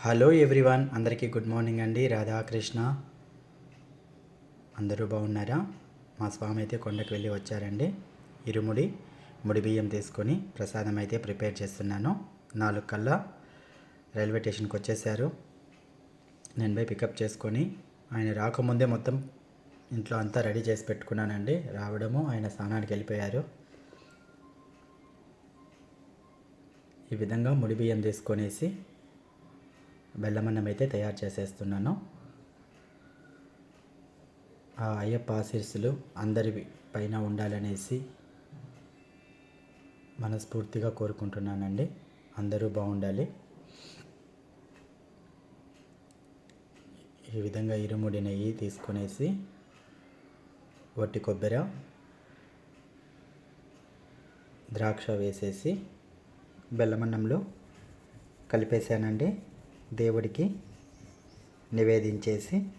Hello everyone అందరికీ good morning అండి. రాధాకృష్ణ. అందరూ బాగున్నారా? మా స్వామి అయితే కొండకు వెళ్ళి వచ్చారండి. ఇరుముడి ముడి బియ్యం తీసుకొని ప్రసాదం అయితే ప్రిపేర్ చేస్తున్నాను. నాలుగు కల్లా రైల్వే స్టేషన్కి వచ్చేసారు నేను పోయి పికప్ చేసుకొని ఆయన రాకముందే మొత్తం ఇంట్లో అంతా రెడీ చేసి పెట్టుకున్నానండి. రావడము ఆయన స్నానానికి వెళ్ళిపోయారు. ఈ విధంగా ముడి బియ్యం తీసుకొనేసి బెల్లమన్నం అయితే తయారు చేసేస్తున్నాను. ఆ అయ్యప్ప ఆశీస్సులు అందరి పైన ఉండాలనేసి మనస్ఫూర్తిగా కోరుకుంటున్నానండి. అందరూ బాగుండాలి. ఈ విధంగా ఇరుముడి నెయ్యి తీసుకునేసి వట్టి కొబ్బరి ద్రాక్ష వేసేసి బెల్లమన్నంలో కలిపేసానండి దేవుడికి నివేదించేసి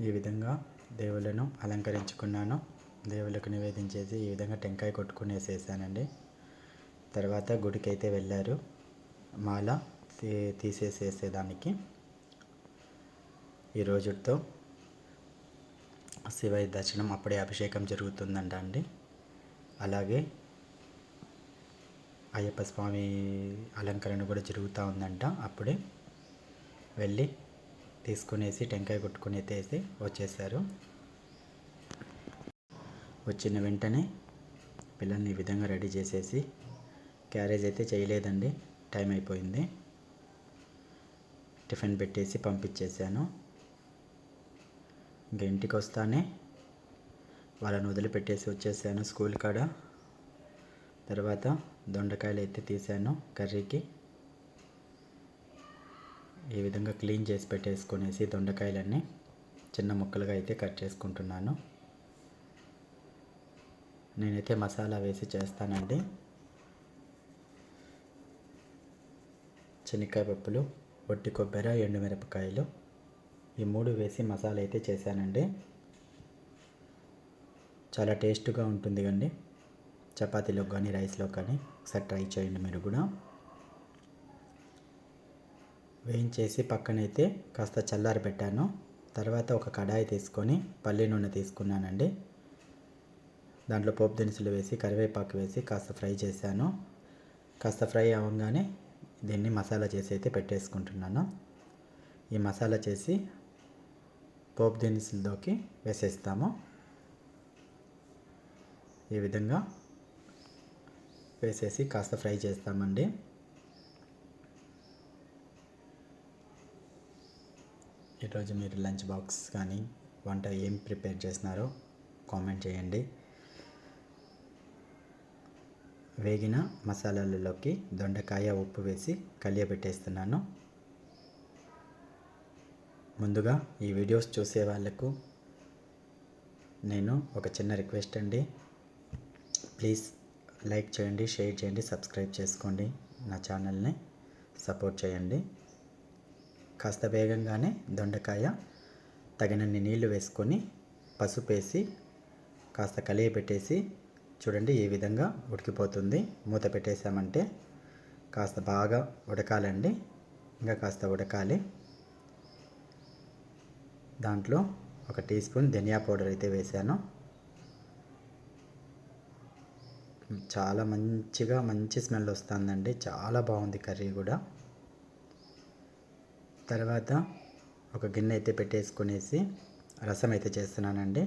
ఈ విధంగా దేవుళ్ళను అలంకరించుకున్నాను. దేవుళ్ళకు నివేదించేసి ఈ విధంగా టెంకాయ కొట్టుకునేసేసానండి తర్వాత గుడికి అయితే వెళ్ళారు. మాల తీ తీసేసేసేదానికి. ఈ రోజుతో శివయ్య దర్శనం అప్పుడే అభిషేకం జరుగుతుందంట అండి. అలాగే అయ్యప్ప స్వామి అలంకరణ కూడా జరుగుతూ ఉందంట. అప్పుడే వెళ్ళి తీసుకునేసి టెంకాయ కొట్టుకుని ఎత్తేసి వచ్చేసారు. వచ్చిన వెంటనే పిల్లల్ని ఈ విధంగా రెడీ చేసేసి క్యారేజ్ అయితే చేయలేదండి. టైం అయిపోయింది. టిఫిన్ పెట్టేసి పంపించేశాను. ఇంకా ఇంటికి వస్తానే వాళ్ళని వదిలిపెట్టేసి వచ్చేసాను స్కూల్ కాడ. తర్వాత దొండకాయలు అయితే తీసాను కర్రీకి. ఈ విధంగా క్లీన్ చేసి పెట్టేసుకునేసి దొండకాయలన్నీ చిన్న ముక్కలుగా అయితే కట్ చేసుకుంటున్నాను. నేనైతే మసాలా వేసి చేస్తానండి. శనక్కాయ పప్పులు ఒట్టి కొబ్బరి ఎండుమిరపకాయలు ఈ మూడు వేసి మసాలా అయితే చేశానండి. చాలా టేస్ట్గా ఉంటుంది కండి. చపాతీలో కానీ రైస్లో కానీ ఒకసారి ట్రై చేయండి మీరు కూడా. వేయించేసి పక్కనైతే కాస్త చల్లారి పెట్టాను. తర్వాత ఒక కడాయి తీసుకొని పల్లి నూనె తీసుకున్నానండి. దాంట్లో పోపు దినుసులు వేసి కరివేపాకు వేసి కాస్త ఫ్రై చేశాను. కాస్త ఫ్రై అవ్వగానే దీన్ని మసాలా చేసి అయితే పెట్టేసుకుంటున్నాను. ఈ మసాలా చేసి పోపు దినుసులలోకి వేసేస్తాము. ఈ విధంగా వేసేసి కాస్త ఫ్రై చేస్తామండి. ఈరోజు మీరు లంచ్ బాక్స్ కానీ వంట ఏం ప్రిపేర్ చేసినారో కామెంట్ చేయండి. వేగిన మసాలాలలోకి దొండకాయ ఉప్పు వేసి కలియబెట్టేస్తున్నాను. ముందుగా ఈ వీడియోస్ చూసే వాళ్ళకు నేను ఒక చిన్న రిక్వెస్ట్ అండి. ప్లీజ్ లైక్ చేయండి షేర్ చేయండి సబ్స్క్రైబ్ చేసుకోండి నా ఛానల్ని సపోర్ట్ చేయండి. కాస్త వేగంగానే దొండకాయ తగినన్ని నీళ్ళు వేసుకొని పసుపు వేసి కాస్త కలిగి పెట్టేసి చూడండి ఈ విధంగా ఉడికిపోతుంది. మూత పెట్టేసామంటే కాస్త బాగా ఉడకాలండి. ఇంకా కాస్త ఉడకాలి. దాంట్లో ఒక టీ స్పూన్ ధనియా పౌడర్ అయితే వేసాను చాలా మంచిగా మంచి స్మెల్ వస్తుందండి. చాలా బాగుంది కర్రీ కూడా. తర్వాత ఒక గిన్నె అయితే పెట్టేసుకునేసి రసం అయితే చేస్తున్నానండి.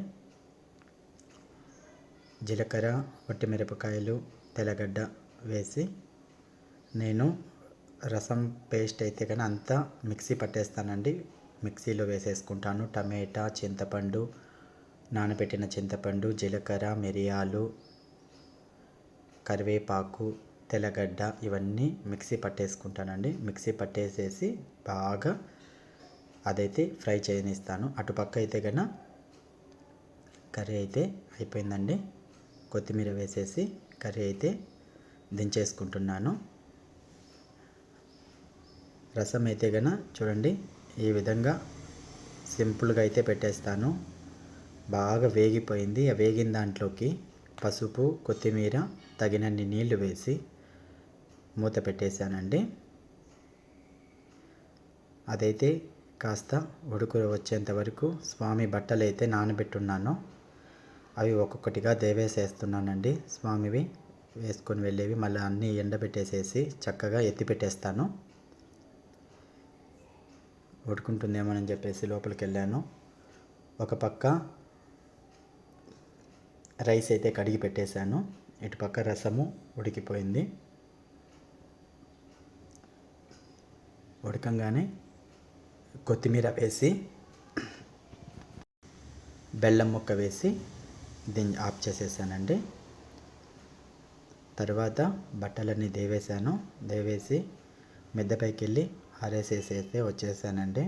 జీలకర్ర మిరపకాయలు తెల్లగడ్డ వేసి నేను రసం పేస్ట్ అయితే కానీ అంతా మిక్సీ పట్టేస్తానండి. మిక్సీలో వేసేసుకుంటాను. టమాటా చింతపండు నానబెట్టిన చింతపండు జీలకర్ర మిరియాలు కరివేపాకు తెల్లగడ్డ ఇవన్నీ మిక్సీ పట్టేసుకుంటానండి. మిక్సీ పట్టేసేసి బాగా అదైతే ఫ్రై చేయనిస్తాను. అటుపక్క అయితే కన్నా కర్రీ అయితే అయిపోయిందండి. కొత్తిమీర వేసేసి కర్రీ అయితే దించేసుకుంటున్నాను. రసం అయితే గన చూడండి. ఈ విధంగా సింపుల్గా అయితే పెట్టేస్తాను. బాగా వేగిపోయింది. ఆ వేగిన దాంట్లోకి పసుపు కొత్తిమీర తగినన్ని నీళ్ళు వేసి మూత పెట్టేశానండి. అదైతే కాస్త ఉడుకు వచ్చేంత వరకు స్వామి బట్టలు అయితే నానబెట్టున్నాను. అవి ఒక్కొక్కటిగా దేవేసేస్తున్నానండి. స్వామివి వేసుకొని వెళ్ళేవి మళ్ళీ అన్నీ ఎండబెట్టేసేసి చక్కగా ఎత్తి పెట్టేస్తాను ఉడుకుంటుందేమోనని చెప్పేసి లోపలికి వెళ్ళాను ఒక పక్క రైస్ అయితే కడిగి పెట్టేశాను. ఇటు పక్క రసము ఉడికిపోయింది. ఉడకంగానే కొత్తిమీర వేసి బెల్లం ముక్క వేసి దీన్ని ఆఫ్ చేసేసానండి. తర్వాత బట్టలన్నీ దేవేశాను. దేవేసి మిద్దపైకి వెళ్ళి ఆరేసేసేసి వచ్చేసానండి.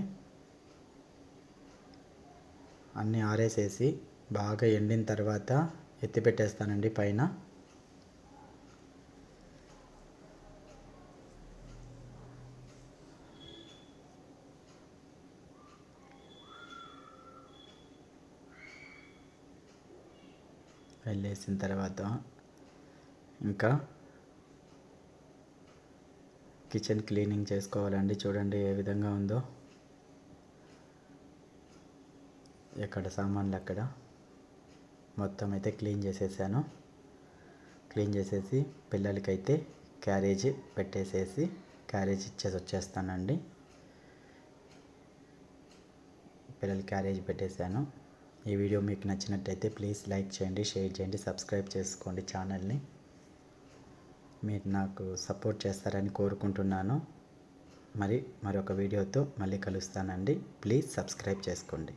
అన్నీ ఆరేసేసి బాగా ఎండిన తర్వాత ఎత్తి పెట్టేస్తానండి పైన. వెళ్ళేసిన తర్వాత ఇంకా కిచెన్ క్లీనింగ్ చేసుకోవాలండి. చూడండి ఏ విధంగా ఉందో. ఎక్కడ సామాన్లు అక్కడ. మొత్తం అయితే క్లీన్ చేసేసాను. క్లీన్ చేసేసి పిల్లలకైతే క్యారేజ్ పెట్టేసేసి క్యారేజ్ ఇచ్చేసి వచ్చేస్తానండి. పిల్లలు క్యారేజ్ పెట్టేశాను ఈ వీడియో మీకు నచ్చినట్టయితే ప్లీజ్ లైక్ చేయండి షేర్ చేయండి సబ్స్క్రైబ్ చేసుకోండి ఛానల్ని. మీరు నాకు సపోర్ట్ చేస్తారని కోరుకుంటున్నాను. మరి మరొక వీడియోతో మళ్ళీ కలుస్తానండి. ప్లీజ్ సబ్స్క్రైబ్ చేసుకోండి.